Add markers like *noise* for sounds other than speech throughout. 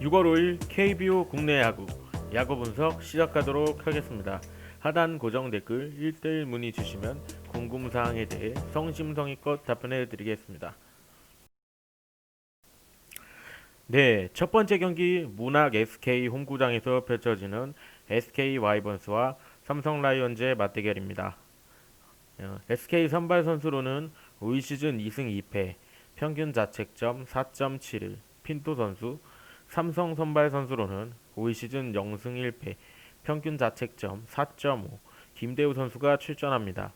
(6월 5일) KBO 국내 야구 야구 분석 시작하도록 하겠습니다. 하단 고정 댓글 1대1 문의 주시면 궁금사항에 대해 성심성의껏 답변해 드리겠습니다. 네, 첫 번째 경기 문학 SK 홈구장에서 펼쳐지는 SK 와이번스와 삼성 라이온즈의 맞대결입니다. 어, SK 선발 선수로는 올 시즌 2승 2패, 평균 자책점 4.71, 핀토 선수, 삼성 선발 선수로는 올 시즌 0승 1패, 평균 자책점 4.5, 김대우 선수가 출전합니다.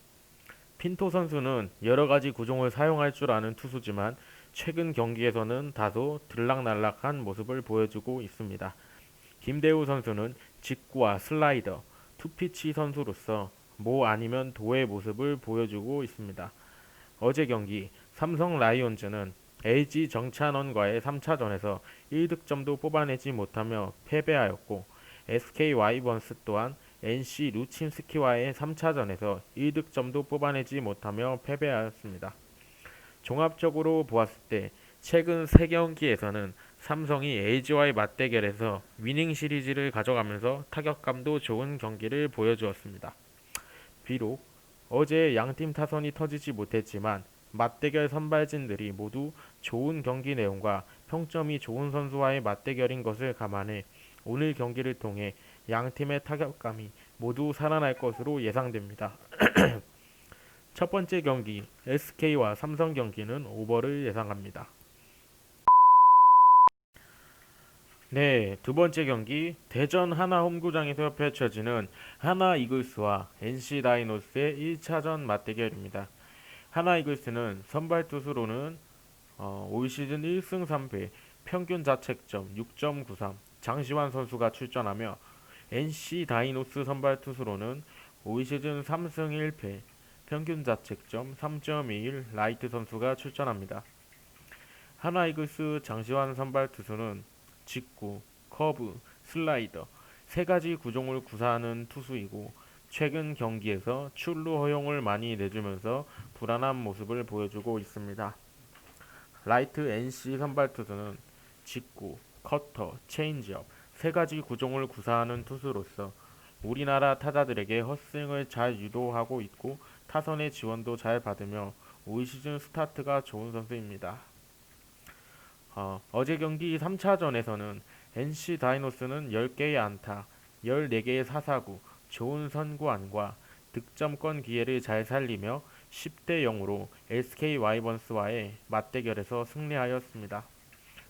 핀토 선수는 여러 가지 구종을 사용할 줄 아는 투수지만 최근 경기에서는 다소 들락날락한 모습을 보여주고 있습니다. 김대우 선수는 직구와 슬라이더, 투피치 선수로서 모 아니면 도의 모습을 보여주고 있습니다. 어제 경기 삼성 라이온즈는 LG 정찬원과의 3차전에서 1득점도 뽑아내지 못하며 패배하였고 SK 와이번스 또한 NC 루친스키와의 3차전에서 1득점도 뽑아내지 못하며 패배하였습니다. 종합적으로 보았을 때 최근 3경기에서는 삼성이 LG와의 맞대결에서 위닝 시리즈를 가져가면서 타격감도 좋은 경기를 보여주었습니다. 비록 어제 양팀 타선이 터지지 못했지만 맞대결 선발진들이 모두 좋은 경기 내용과 평점이 좋은 선수와의 맞대결인 것을 감안해 오늘 경기를 통해 양팀의 타격감이 모두 살아날 것으로 예상됩니다. *clears throat* 첫 번째 경기 SK와 삼성 경기는 오버를 예상합니다. 네, 두 번째 경기 대전 하나 홈구장에서 펼쳐지는 하나 이글스와 NC 다이노스의 1차전 맞대결입니다. 하나 이글스는 선발 투수로는 어, 올 시즌 1승 3패, 평균 자책점 6.93 장시환 선수가 출전하며 NC 다이노스 선발 투수로는 올 시즌 3승 1패, 평균 자책점 3.21 라이트 선수가 출전합니다. 하나 이글스 장시환 선발 투수는 직구, 커브, 슬라이더 세 가지 구종을 구사하는 투수이고 최근 경기에서 출루 허용을 많이 내주면서 불안한 모습을 보여주고 있습니다. 라이트 NC 선발 투수는 직구, 커터, 체인지업 세 가지 구종을 구사하는 투수로서 우리나라 타자들에게 헛스윙을 잘 유도하고 있고 타선의 지원도 잘 받으며 올 시즌 스타트가 좋은 선수입니다. 어, 어제 경기 3차전에서는 NC 다이노스는 10개의 안타, 14개의 사사구, 좋은 선구안과 득점권 기회를 잘 살리며 10대 0으로 SK 와이번스와의 맞대결에서 승리하였습니다.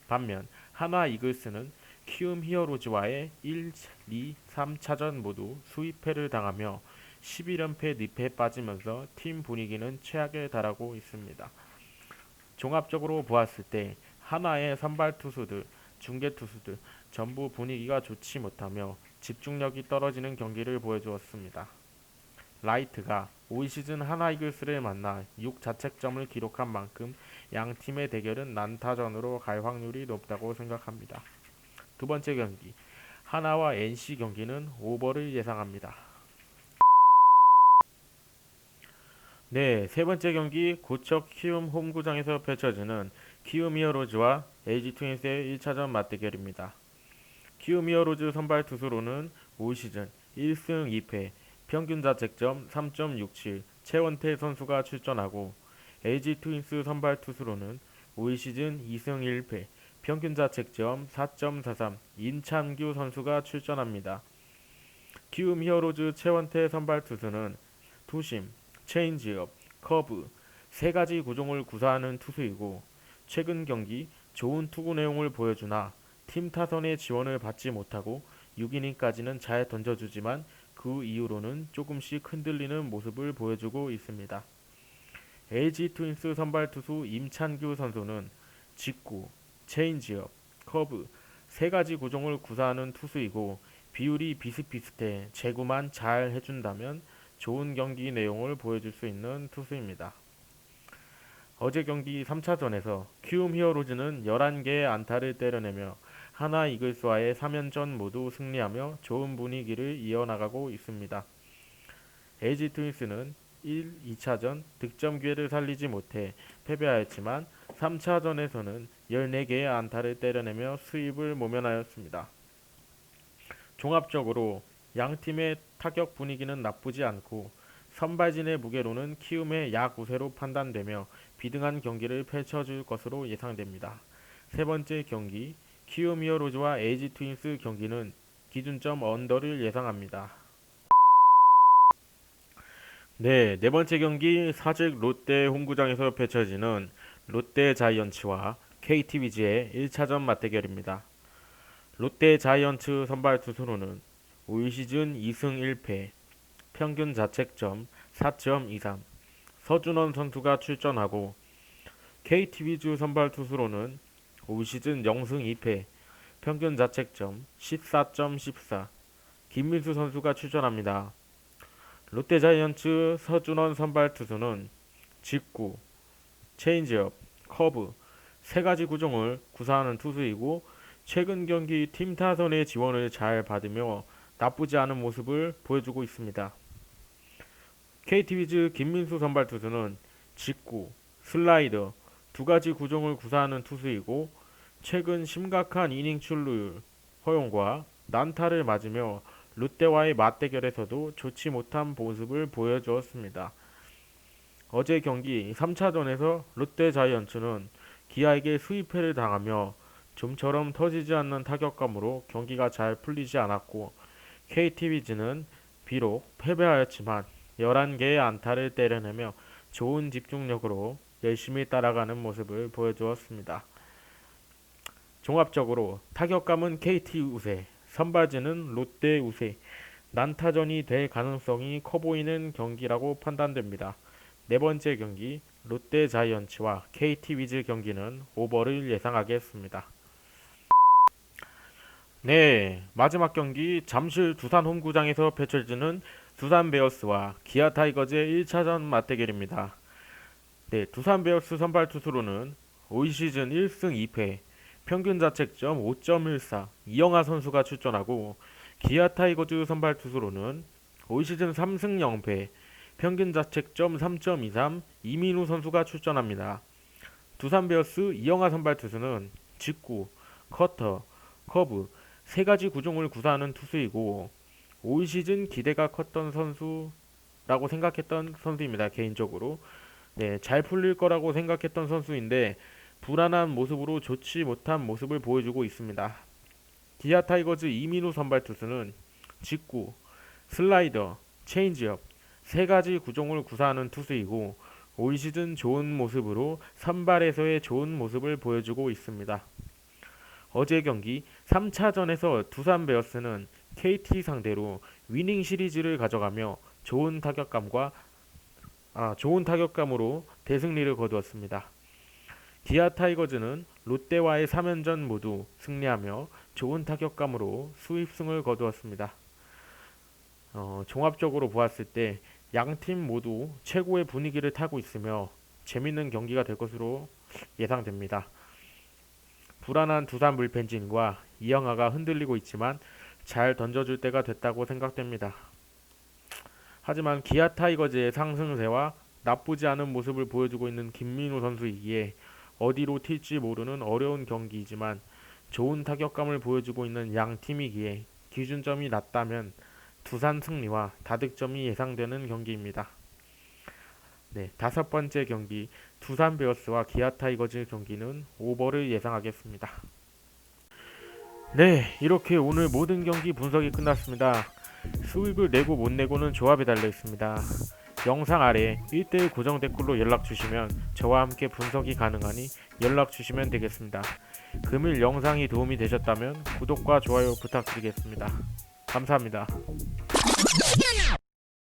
반면 하나 이글스는 키움 히어로즈와의 1, 2, 3차전 모두 수입패를 당하며 11연패 늪에 빠지면서 팀 분위기는 최악에 달하고 있습니다. 종합적으로 보았을 때 하나의 선발 투수들, 중계 투수들 전부 분위기가 좋지 못하며 집중력이 떨어지는 경기를 보여주었습니다. 라이트가 올 시즌 하나 이글스를 만나 6자책점을 기록한 만큼 양 팀의 대결은 난타전으로 갈 확률이 높다고 생각합니다. 두 번째 경기 하나와 NC 경기는 오버를 예상합니다. 네, 세 번째 경기 고척 키움 홈구장에서 펼쳐지는 키움 히어로즈와 LG 트윈스의 1차전 맞대결입니다. 키움 히어로즈 선발 투수로는 올 시즌 1승 2패, 평균 자책점 3.67 최원태 선수가 출전하고 LG 트윈스 선발 투수로는 올 시즌 2승 1패, 평균 자책점 4.43 임찬규 선수가 출전합니다. 키움 히어로즈 최원태 선발 투수는 투심, 체인지업, 커브 세 가지 구종을 구사하는 투수이고 최근 경기 좋은 투구 내용을 보여주나 팀 타선의 지원을 받지 못하고 6이닝까지는 잘 던져주지만 그 이후로는 조금씩 흔들리는 모습을 보여주고 있습니다. LG 트윈스 선발 투수 임찬규 선수는 직구, 체인지업, 커브 세 가지 구종을 구사하는 투수이고 비율이 비슷비슷해 제구만 잘 해준다면 좋은 경기 내용을 보여줄 수 있는 투수입니다. 어제 경기 3차전에서 키움 히어로즈는 11개의 안타를 때려내며 하나 이글스와의 3연전 모두 승리하며 좋은 분위기를 이어나가고 있습니다. LG 트윈스는 1, 2차전 득점 기회를 살리지 못해 패배하였지만 3차전에서는 14개의 안타를 때려내며 수입을 모면하였습니다. 종합적으로 양 팀의 타격 분위기는 나쁘지 않고 선발진의 무게로는 키움의 약 우세로 판단되며 비등한 경기를 펼쳐줄 것으로 예상됩니다. 세 번째 경기 키움 히어로즈와 에이지 트윈스 경기는 기준점 언더를 예상합니다. 네, 네 번째 경기 사직 롯데 홈구장에서 펼쳐지는 롯데 자이언츠와 KT 위즈의 1차전 맞대결입니다. 롯데 자이언츠 선발 투수로는 올 시즌 2승 1패, 평균 자책점 4.23, 서준원 선수가 출전하고 KT 위즈 선발 투수로는 올 시즌 0승 2패, 평균 자책점 14.14, 김민수 선수가 출전합니다. 롯데 자이언츠 서준원 선발 투수는 직구, 체인지업, 커브 세 가지 구종을 구사하는 투수이고 최근 경기 팀 타선의 지원을 잘 받으며 나쁘지 않은 모습을 보여주고 있습니다. KT 위즈 김민수 선발 투수는 직구, 슬라이더 두 가지 구종을 구사하는 투수이고 최근 심각한 이닝 출루율 허용과 난타를 맞으며 롯데와의 맞대결에서도 좋지 못한 모습을 보여주었습니다. 어제 경기 3차전에서 롯데 자이언츠는 기아에게 수입회를 당하며 좀처럼 터지지 않는 타격감으로 경기가 잘 풀리지 않았고 KT 위즈는 비록 패배하였지만 11개의 안타를 때려내며 좋은 집중력으로 열심히 따라가는 모습을 보여주었습니다. 종합적으로 타격감은 KT 우세, 선발진은 롯데 우세, 난타전이 될 가능성이 커 보이는 경기라고 판단됩니다. 네 번째 경기 롯데 자이언츠와 KT 위즈 경기는 오버를 예상하겠습니다. 네, 마지막 경기 잠실 두산 홈구장에서 펼쳐지는 두산 베어스와 기아 타이거즈의 1차전 맞대결입니다. 네, 두산 베어스 선발 투수로는 올 시즌 1승 2패, 평균 자책점 5.14 이영하 선수가 출전하고 기아 타이거즈 선발 투수로는 올 시즌 3승 0패, 평균 자책점 3.23 이민우 선수가 출전합니다. 두산 베어스 이영하 선발 투수는 직구, 커터, 커브 세 가지 구종을 구사하는 투수이고 올 시즌 기대가 컸던 선수라고 생각했던 선수입니다. 개인적으로 네, 잘 풀릴 거라고 생각했던 선수인데 불안한 모습으로 좋지 못한 모습을 보여주고 있습니다. 기아 타이거즈 이민우 선발 투수는 직구, 슬라이더, 체인지업 세 가지 구종을 구사하는 투수이고 올 시즌 좋은 모습으로 선발에서의 좋은 모습을 보여주고 있습니다. 어제 경기 3차전에서 두산 베어스는 KT 상대로 위닝 시리즈를 가져가며 좋은 타격감과 아, 좋은 타격감으로 대승리를 거두었습니다. 기아 타이거즈는 롯데와의 3연전 모두 승리하며 좋은 타격감으로 수입승을 거두었습니다. 어, 종합적으로 보았을 때 양 팀 모두 최고의 분위기를 타고 있으며 재밌는 경기가 될 것으로 예상됩니다. 불안한 두산 불펜진과 이영하가 흔들리고 있지만 잘 던져줄 때가 됐다고 생각됩니다. 하지만 기아 타이거즈의 상승세와 나쁘지 않은 모습을 보여주고 있는 김민우 선수이기에 어디로 튈지 모르는 어려운 경기이지만 좋은 타격감을 보여주고 있는 양 팀이기에 기준점이 낮다면 두산 승리와 다득점이 예상되는 경기입니다. 네, 다섯 번째 경기 두산 베어스와 기아 타이거즈 경기는 오버를 예상하겠습니다. 네, 이렇게 오늘 모든 경기 분석이 끝났습니다. 수익을 내고 못 내고는 조합에 달려 있습니다. 영상 아래 1대1 고정 댓글로 연락 주시면 저와 함께 분석이 가능하니 연락 주시면 되겠습니다. 금일 영상이 도움이 되셨다면 구독과 좋아요 부탁드리겠습니다. 감사합니다.